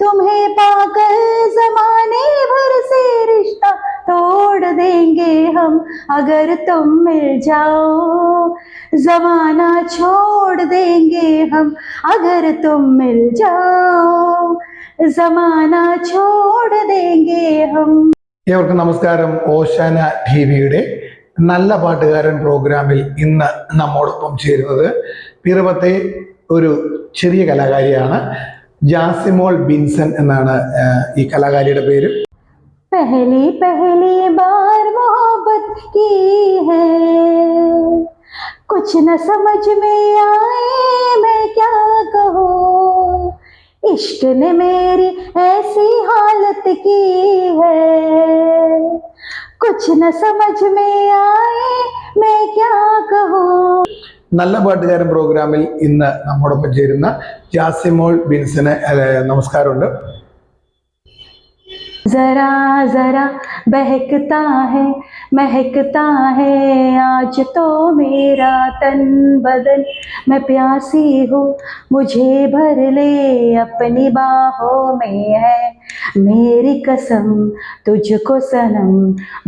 तुम्हें पाकर जमाने भर से रिश्ता तोड़ देंगे हम अगर तुम मिल जाओ जमाना छोड़ देंगे हम अगर तुम मिल जाओ जमाना छोड़ देंगे हम ഏവർക്കും നമസ്കാരം ഓശാന ടി വിയുടെ നല്ല പാട്ടുകാരൻ പ്രോഗ്രാമിൽ ഇന്ന് നമ്മോടൊപ്പം ചേരുന്നത് പിറവത്തെ ഒരു ചെറിയ കലാകാരിയാണ് ജാസിമോൾ ബിൻസൺ എന്നാണ് ആ, ഈ കലാകാരിയുടെ പേര് पहली पहली बार मोहब्बत की है कुछ न समझ में आए मैं क्या कहूँ इश्क ने मेरी ऐसी हालत की है कुछ न समझ में आए मैं क्या कहूँ നല്ല പാട്ടുകാരൻ പ്രോഗ്രാമിൽ ഇന്ന് നമ്മോടൊപ്പം ചേരുന്ന ജാസിമോൾ ബിൻസന് ആ, നമസ്കാരമുണ്ട് जरा जरा बहकता है महकता है आज तो मेरा तन बदन मैं प्यासी हूँ मुझे भर ले अपनी बाहों में है मेरी कसम तुझको सनम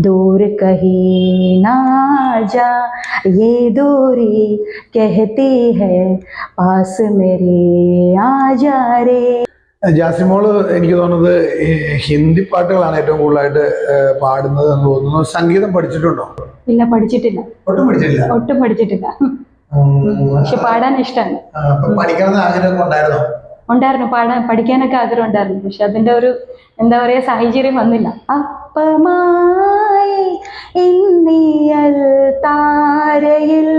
दूर कहीं ना जा ये दूरी कहती है पास मेरे आ जा रे ജാസിമോള് എനിക്ക് തോന്നുന്നത് ഈ ഹിന്ദി പാട്ടുകളാണ് ഏറ്റവും കൂടുതലായിട്ട് ആ, പാടുന്നത് എന്ന് തോന്നുന്നു സംഗീതം പഠിച്ചിട്ടുണ്ടോ ഇല്ല പഠിച്ചിട്ടില്ല ഒട്ടും പഠിച്ചിട്ടില്ല ഒട്ടും പഠിച്ചിട്ടില്ല ഉം. പക്ഷെ പാടാൻ ഇഷ്ടമാണ് ആ, അപ്പൊ പഠിക്കണമെന്ന് ആഗ്രഹമൊക്കെ ഉണ്ടായിരുന്നോ ഉണ്ടായിരുന്നു. പാടാൻ പഠിക്കാനൊക്കെ ആഗ്രഹം ഉണ്ടായിരുന്നു. പക്ഷെ അതിന്റെ ഒരു എന്താ പറയാ സാഹചര്യം വന്നില്ല. അപ്പമായി ഇന്നിയൽ താരയിൽ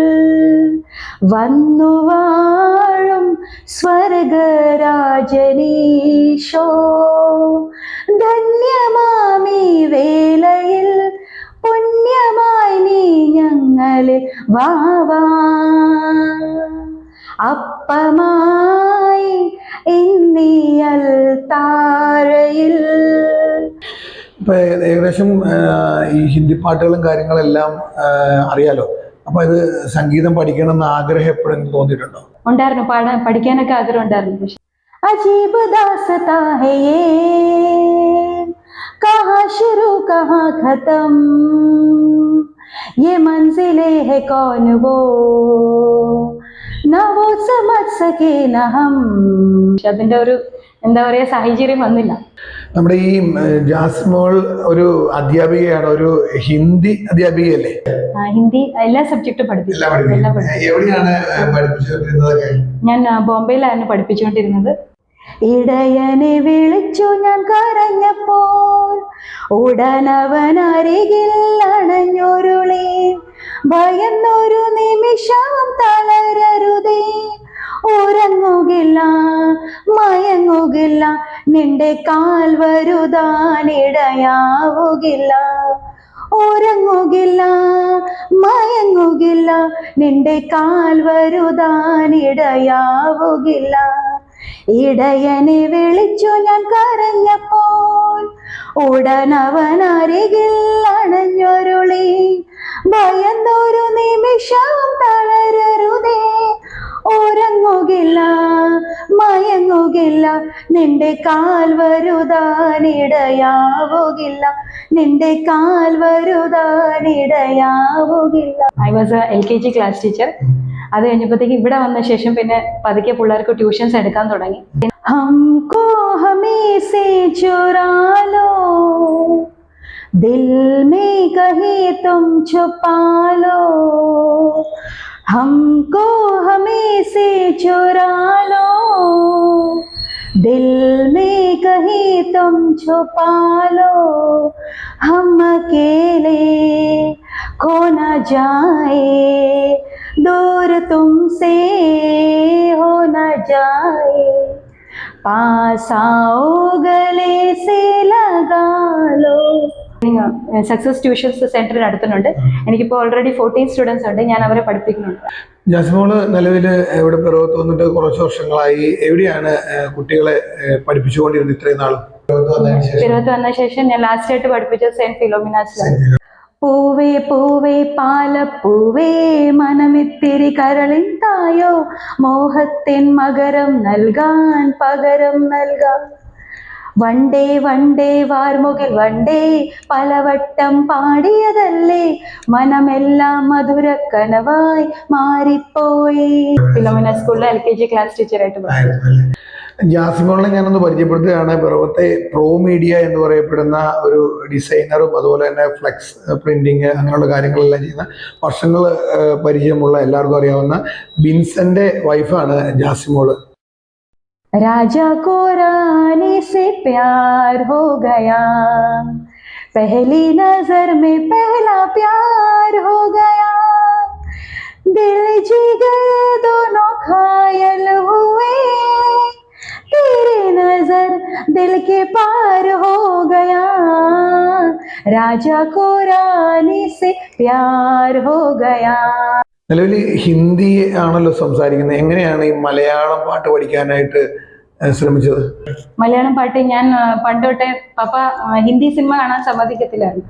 വന്നു വാഴും സ്വർഗരാജനീശോ. ധന്യമാമി വേലയിൽ പുണ്യമായി നീ ഞങ്ങളിൽ വാവാ ഇന്നിയൽ താരയിൽ ഇപ്പൊ ഏകദേശം ആ, ഈ ഹിന്ദി പാട്ടുകളും കാര്യങ്ങളെല്ലാം ആ, അറിയാലോ അപ്പൊ ഇത് സംഗീതം പഠിക്കണം എന്ന് ആഗ്രഹം എപ്പോഴെങ്കിലും തോന്നിയിട്ടുണ്ടോ ഉണ്ടായിരുന്നു പാടാൻ പഠിക്കാനൊക്കെ ആഗ്രഹം ഉണ്ടായിരുന്നു പക്ഷെ अजीब दासता है ये कहाँ शुरू कहाँ खत्म ये मंजिले है कौन वो न वो समझ सके न हम പക്ഷെ അതിന്റെ ഒരു എന്താ പറയാ സാഹചര്യം വന്നില്ല. നമ്മുടെ ഈ ജാസ്മോൾ ഒരു അധ്യാപികയാണ് ഒരു ഹിന്ദി അധ്യാപികയല്ലേ? ഹിന്ദി എല്ലാ സബ്ജക്റ്റും പഠിപ്പിച്ചു. ഞാൻ ബോംബെയിലായിരുന്നു പഠിപ്പിച്ചുകൊണ്ടിരുന്നത്. ഇടയനെ വിളിച്ചു ഞാൻ കരഞ്ഞപ്പോൾ ഉടനവൻ അരികിൽ അണഞ്ഞൊരുളി. ഭയന്നൊരു നിമിഷം തളരരുതേ. ഉറങ്ങുകില്ല മയങ്ങുകില്ല നിന്റെ കാൽ വരുതാൻ ഇടയാവുകില്ല ഉറങ്ങുകില്ല മയങ്ങുകില്ല നിന്റെ കാൽ വരുതാൻ ഇടയാവുകില്ല ഇടയനെ വിളിച്ചു ഞാൻ കരഞ്ഞപ്പോൾ ഉടനവൻ അരികിൽ അണഞ്ഞൊരുളി. ഭയന്നൊരു നിമിഷം തളരരുതേ. ഉറങ്ങുകില്ല മയങ്ങുകില്ല നിന്റെ കാൽ വരുതാനിടയാവുകില്ല നിന്റെ കാൽ വരുതാനിടയാവുകില്ല I was L K G class teacher അത് കഴിഞ്ഞപ്പോഴത്തേക്ക് ഇവിടെ വന്ന ശേഷം പിന്നെ പതുക്കെ പിള്ളേർക്ക് ട്യൂഷൻസ് എടുക്കാൻ തുടങ്ങി. ഹംകോ ഹമേസേ ചുരാലോ ദിൽ മേ കഹേ തും છુപാ हमको हमें से चुरा लो। दिल में कहीं तुम छुपा लो। हम अकेले खो न जाए। दूर तुमसे हो न जाए। पास आओ गले से लगा लो। സക്സസ് ട്യൂഷൻസ് സെന്ററിന് അടുത്തുണ്ട് എനിക്കിപ്പോൾ ഓൾറെഡി ഫോർട്ടീൻ സ്റ്റുഡൻസ് ഉണ്ട്. ഞാൻ അവരെ പഠിപ്പിക്കുന്നുണ്ട്. ജാസ്മോൾ നിലവിൽ ഇവിടെ പിറവത്ത് വന്നിട്ട് കുറച്ച് വർഷങ്ങളായി? എവിടെയാണ് കുട്ടികളെ പഠിപ്പിച്ചുകൊണ്ടിരുന്നത് ഇത്രയും നാളും? പിറവത്ത് ശേഷം. വന്ന ശേഷം ഞാൻ ലാസ്റ്റ് ആയിട്ട് പഠിപ്പിച്ചത് സെന്റ് ഫിലോമിനാസിലാണ്. പൂവേ പൂവേ പാലപ്പൂവേ മനമിത്തിരി കരളിൻ തായോ. മോഹത്തിൻ മകരം നൽകാൻ പകരം നൽകാം. വണ്ടേ വണ്ടേ വാർമുകൾ വണ്ടേ പലവട്ടം പാടിയതല്ലേ? മനമെല്ലാം മധുര കനവായി മാറിപ്പോയി. ഫിലോമിന സ്കൂളിലെ എൽ കെ ജി ക്ലാസ് ടീച്ചറായിട്ട് ജാസിമോളിനെ ഞാനൊന്ന് പരിചയപ്പെടുത്തുകയാണ്. പിറവത്തെ പ്രോ മീഡിയ എന്ന് പറയപ്പെടുന്ന ഒരു ഡിസൈനറും അതുപോലെ തന്നെ ഫ്ലെക്സ് പ്രിന്റിങ് അങ്ങനെയുള്ള കാര്യങ്ങളെല്ലാം ചെയ്യുന്ന വർഷങ്ങൾ പരിചയമുള്ള എല്ലാവർക്കും അറിയാവുന്ന ബിൻസന്റെ വൈഫാണ് ജാസിമോൾ രാജാ കോരാനി സെ प्यार हो गया पहली नजर में पहला प्यार हो गया दिल जिगर दोनों घायल हुए तेरे नजर दिल के पार हो गया राजा को रानी से प्यार हो गया നിലവിൽ ഹിന്ദി ആണല്ലോ സംസാരിക്കുന്നത് എങ്ങനെയാണ് ഈ മലയാളം പാട്ട് പഠിക്കാനായിട്ട് ഏഹ്, ശ്രമിച്ചത്? മലയാളം പാട്ട് ഞാൻ പണ്ടോട്ടേ പാപ്പ ഹിന്ദി സിനിമ കാണാൻ സമ്മതിക്കത്തില്ലായിരുന്നു.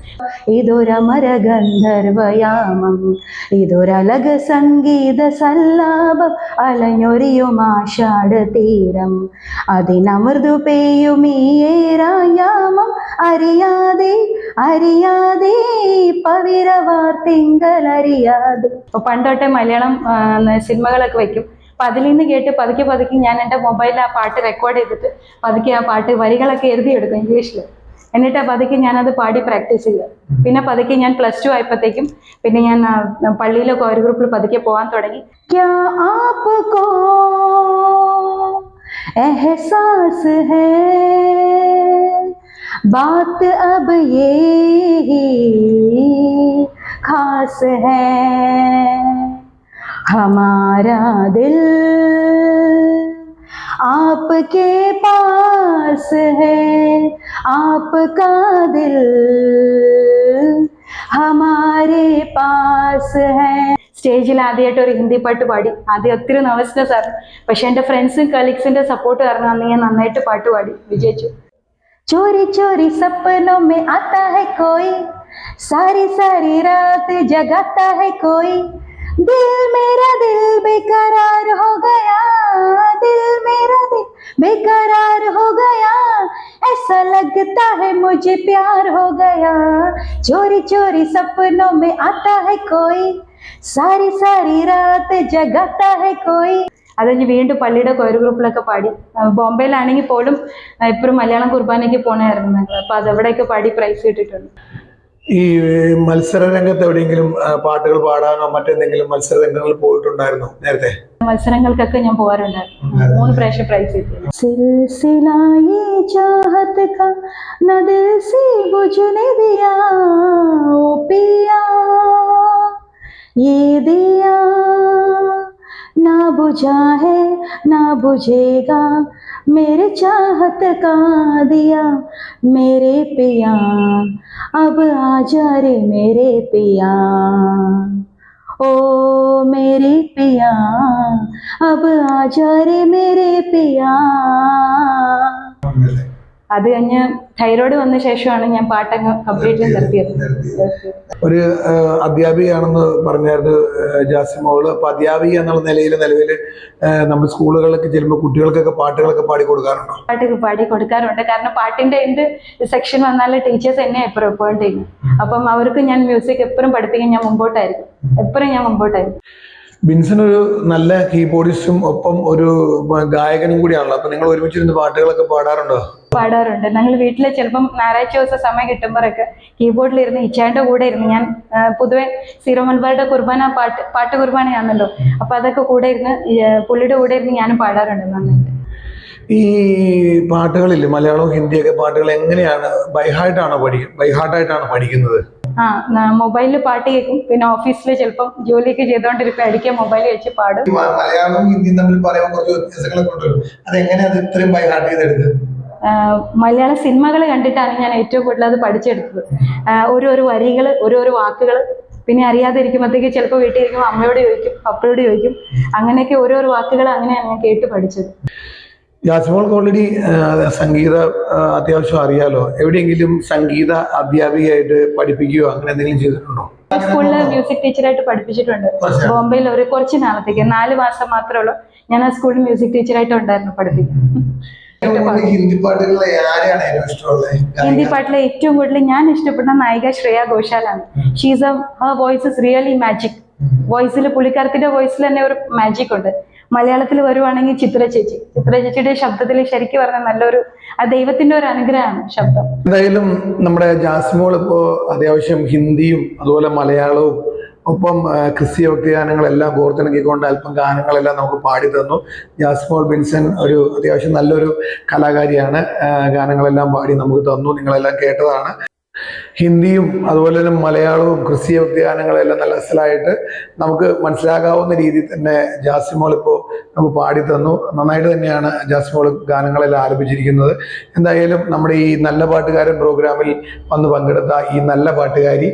ഇതൊരമര ഗന്ധർവയാമം ഇതൊരലക സംഗീത സല്ലാപം അലഞ്ഞൊരിയും ആഷാട് തീരം. അതിനമൃദു പെയ്യും അറിയാതെ അറിയാതെ പവിരവാർ തിങ്കൾ അറിയാതെ പണ്ടോട്ടെ മലയാളം സിനിമകളൊക്കെ വെക്കും. അപ്പൊ അതിൽ നിന്ന് കേട്ട് പതുക്കെ പതുക്കെ ഞാൻ എന്റെ മൊബൈലിൽ ആ പാട്ട് റെക്കോർഡ് ചെയ്തിട്ട് പതുക്കെ ആ പാട്ട് വരികളൊക്കെ എഴുതിയെടുക്കും ഇംഗ്ലീഷിൽ എന്നിട്ട് പതുക്കെ ഞാനത് പാടി പ്രാക്ടീസ് ചെയ്തു പിന്നെ പതുക്കെ ഞാൻ പ്ലസ് ടു ആയപ്പോഴത്തേക്കും പിന്നെ ഞാൻ പള്ളിയിലൊക്കെ ഒരു ഗ്രൂപ്പിൽ പതുക്കെ പോകാൻ തുടങ്ങി. ഹേ ബാത്ത് അബ് ഖാസ് ഹേ. हमारा दिल आपके पास है आपका दिल हमारे पास है സ്റ്റേജിൽ ആദ്യമായിട്ട് ഒരു ഹിന്ദി പാട്ട് പാടി ആദ്യം ഒത്തിരി നർവസ്നെസ് ആയിരുന്നു പക്ഷെ എൻ്റെ ഫ്രണ്ട്സും കളീഗ്സിന്റെ സപ്പോർട്ട് കാരണം അന്ന് ഞാൻ നന്നായിട്ട് പാട്ട് പാടി വിജയിച്ചു चोरी चोरी सपनों में आता है कोई सारी सारी रात जगाता है कोई दिल मेरा दिल बेकरार हो गया दिल मेरा दिल बेकरार हो गया ऐसा लगता है मुझे प्यार हो गया चोरी चोरी सपनों में आता है कोई सारी सारी रात जगाता है कोई അത് കഴിഞ്ഞ് വീണ്ടും പള്ളിയുടെ കൊയർ ഗ്രൂപ്പിലൊക്കെ പാടി ആ, ബോംബെയിലാണെങ്കിൽ പോലും ഇപ്പോഴും മലയാളം കുർബാനയ്ക്ക് പോണായിരുന്നു ഞങ്ങൾ അപ്പൊ അതെവിടെയൊക്കെ പാടി പ്രൈസ് കിട്ടിയിട്ടുണ്ട് ഈ മത്സര രംഗത്ത് എവിടെയെങ്കിലും ആ, പാട്ടുകൾ പാടാനോ മറ്റെന്തെങ്കിലും മത്സര രംഗങ്ങളിൽ പോയിട്ടുണ്ടായിരുന്നോ നേരത്തെ മത്സരങ്ങൾക്കൊക്കെ ഞാൻ പോകാറുണ്ടായിരുന്നു മൂന്ന് പ്രാവശ്യം പ്രൈസ് കിട്ടി സിൽസില ये चाहत का न दिल से बुझने दिया ओ पिया ये दिया ना बुझा है, ना बुझेगा। मेरे चाहत का दिया, मेरे पिया। अब आ जा रे मेरे पिया। ओ मेरे पिया, अब आ जा रे मेरे पिया। അത് കഴിഞ്ഞ് തൈറോയ്ഡ് വന്ന ശേഷമാണ് ഞാൻ പാട്ടങ്ങ് കംപ്ലീറ്റ്ലി നിർത്തിയത്. ഒരു അധ്യാപികയാണെന്ന് പറഞ്ഞായിരുന്നു ആ, ജാസിമോൾ അപ്പൊ അധ്യാപിക എന്നുള്ള നിലയിൽ നിലവിൽ നമ്മൾ സ്കൂളുകളിലൊക്കെ ചെല്ലുമ്പോൾ കുട്ടികൾക്കൊക്കെ പാട്ടുകളൊക്കെ പാടി കൊടുക്കാറുണ്ടോ? പാട്ടൊക്കെ പാടി കൊടുക്കാറുണ്ട്. കാരണം പാട്ടിന്റെ എന്ത് സെക്ഷൻ വന്നാലും ടീച്ചേഴ്സ് എന്നെ എപ്പോഴും എപ്പോഴും ചെയ്യും അപ്പം അവർക്ക് ഞാൻ മ്യൂസിക് എപ്പോഴും പഠിപ്പിക്കാൻ ഞാൻ മുമ്പോട്ടായിരിക്കും. എപ്പോഴും ഞാൻ മുമ്പോട്ടായിരിക്കും. ബിൻസൺ ഒരു നല്ല കീബോർഡിസ്റ്റും ഒപ്പം ഒരു ഗായകനും കൂടിയാണല്ലോ. അപ്പൊ നിങ്ങൾ ഒരുമിച്ചിരുന്ന് പാട്ടുകളൊക്കെ പാടാറുണ്ടോ? പാടാറുണ്ട്. ഞങ്ങൾ വീട്ടിൽ ചിലപ്പം ഞായറാഴ്ച ദിവസം സമയം കിട്ടുമ്പോഴൊക്കെ കീബോർഡിലിരുന്ന് ഇച്ചാന്റെ കൂടെ ഇരുന്ന് ഞാൻ പൊതുവെ സീറോ മൽബാറുടെ കുർബാന പാട്ട് പാട്ട് കുർബാനയാണല്ലോ അപ്പൊ അതൊക്കെ കൂടെ ഇരുന്ന് പുള്ളിയുടെ കൂടെ ഇരുന്ന് ഞാനും പാടാറുണ്ട് നന്നായിട്ട്. ഈ പാട്ടുകളില്ലേ മലയാളവും ഹിന്ദിയൊക്കെ പാട്ടുകൾ എങ്ങനെയാണ്? ബൈഹാർട്ടാണോ പഠിക്കുന്നത് ബൈഹാർട്ടായിട്ടാണോ പഠിക്കുന്നത്? ആ മൊബൈലിൽ പാട്ട് കേൾക്കും പിന്നെ ഓഫീസിൽ ചിലപ്പം ജോലിയൊക്കെ ചെയ്തോണ്ടിരിക്കും അടിക്കാൻ മൊബൈൽ വെച്ച് പാടും. മലയാളവും ഹിന്ദിയും തമ്മിൽ പറയുമ്പോൾ കുറച്ച് വ്യത്യാസങ്ങളൊക്കെ ഉണ്ടല്ലോ. അതെങ്ങനെ അത് ഇത്രയും മലയാള സിനിമകൾ കണ്ടിട്ടാണ് ഞാൻ ഏറ്റവും കൂടുതൽ അത് പഠിച്ചെടുത്തത്. ഓരോരോ വരികൾ ഓരോരോ വാക്കുകൾ പിന്നെ അറിയാതെ ഇരിക്കുമ്പോഴത്തേക്ക് ചിലപ്പോൾ വീട്ടിൽ ഇരിക്കുമ്പോൾ അമ്മയോട് ചോദിക്കും പപ്പയോട് ചോദിക്കും. അങ്ങനെയൊക്കെ ഓരോരോ വാക്കുകൾ അങ്ങനെയാണ് ഞാൻ കേട്ട് പഠിച്ചത്. ജാസ്മോൾക്ക് ഓൾറെഡി സംഗീത അത്യാവശ്യം അറിയാലോ. എവിടെയെങ്കിലും സംഗീത അധ്യാപികയായിട്ട് പഠിപ്പിക്കുകയോ അങ്ങനെ എന്തെങ്കിലും ചെയ്തിട്ടുണ്ടോ? സ്കൂളിൽ മ്യൂസിക് ടീച്ചറായിട്ട് പഠിപ്പിച്ചിട്ടുണ്ട്. ബോംബെയിൽ ഒരു കുറച്ച് നാളത്തേക്ക് നാല് മാസം മാത്രമേ ഉള്ളൂ. ഞാൻ ആ സ്കൂളിൽ മ്യൂസിക് ടീച്ചറായിട്ട് ഉണ്ടായിരുന്നു പഠിപ്പിക്കും ഹിന്ദി പാട്ടിലെ ഏറ്റവും കൂടുതൽ ഞാൻ ഇഷ്ടപ്പെടുന്ന നായിക Shreya ഘോഷാലാണ്. She's her voice is really magic വോയിസിൽ പുള്ളിക്കാരത്തിന്റെ വോയിസിൽ തന്നെ ഒരു മാജിക് ഉണ്ട്. മലയാളത്തിൽ വരുവാണെങ്കിൽ ചിത്ര ചേച്ചി. ചിത്ര ചേച്ചിയുടെ ശബ്ദത്തിൽ ശരിക്കും പറഞ്ഞാൽ നല്ലൊരു ആ ദൈവത്തിന്റെ ഒരു അനുഗ്രഹമാണ് ശബ്ദം. എന്തായാലും നമ്മുടെ ജാസ്മോൾ ഇപ്പോ അത്യാവശ്യം ഹിന്ദിയും അതുപോലെ മലയാളവും ഒപ്പം ക്രിസ്തീയ ഭക്തിഗാനങ്ങളെല്ലാം കോർത്തിണക്കിക്കൊണ്ട് അല്പം ഗാനങ്ങളെല്ലാം നമുക്ക് പാടി തന്നു. ജാസ്മോൾ ബിൻസൺ ഒരു അത്യാവശ്യം നല്ലൊരു കലാകാരിയാണ്. ഗാനങ്ങളെല്ലാം പാടി നമുക്ക് തന്നു. നിങ്ങളെല്ലാം കേട്ടതാണ്. ഹിന്ദിയും അതുപോലെ തന്നെ മലയാളവും ക്രിസ്തീയ ഭക്തി ഗാനങ്ങളെല്ലാം നല്ല അസലായിട്ട് നമുക്ക് മനസ്സിലാകാവുന്ന രീതിയിൽ തന്നെ ജാസിമോൾ ഇപ്പോൾ നമുക്ക് പാടി തന്നു നന്നായിട്ട് തന്നെയാണ് ജാസിമോൾ ഗാനങ്ങളെല്ലാം ആലപിച്ചിരിക്കുന്നത്. എന്തായാലും നമ്മുടെ ഈ നല്ല പാട്ടുകാരൻ പ്രോഗ്രാമിൽ വന്ന് പങ്കെടുത്ത ഈ നല്ല പാട്ടുകാരി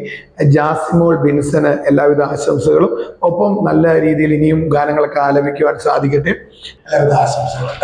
ജാസിമോൾ ബിൻസന് എല്ലാവിധ ആശംസകളും. ഒപ്പം നല്ല രീതിയിൽ ഇനിയും ഗാനങ്ങളൊക്കെ ആലപിക്കുവാൻ സാധിക്കട്ടെ. എല്ലാവിധ ആശംസകളും.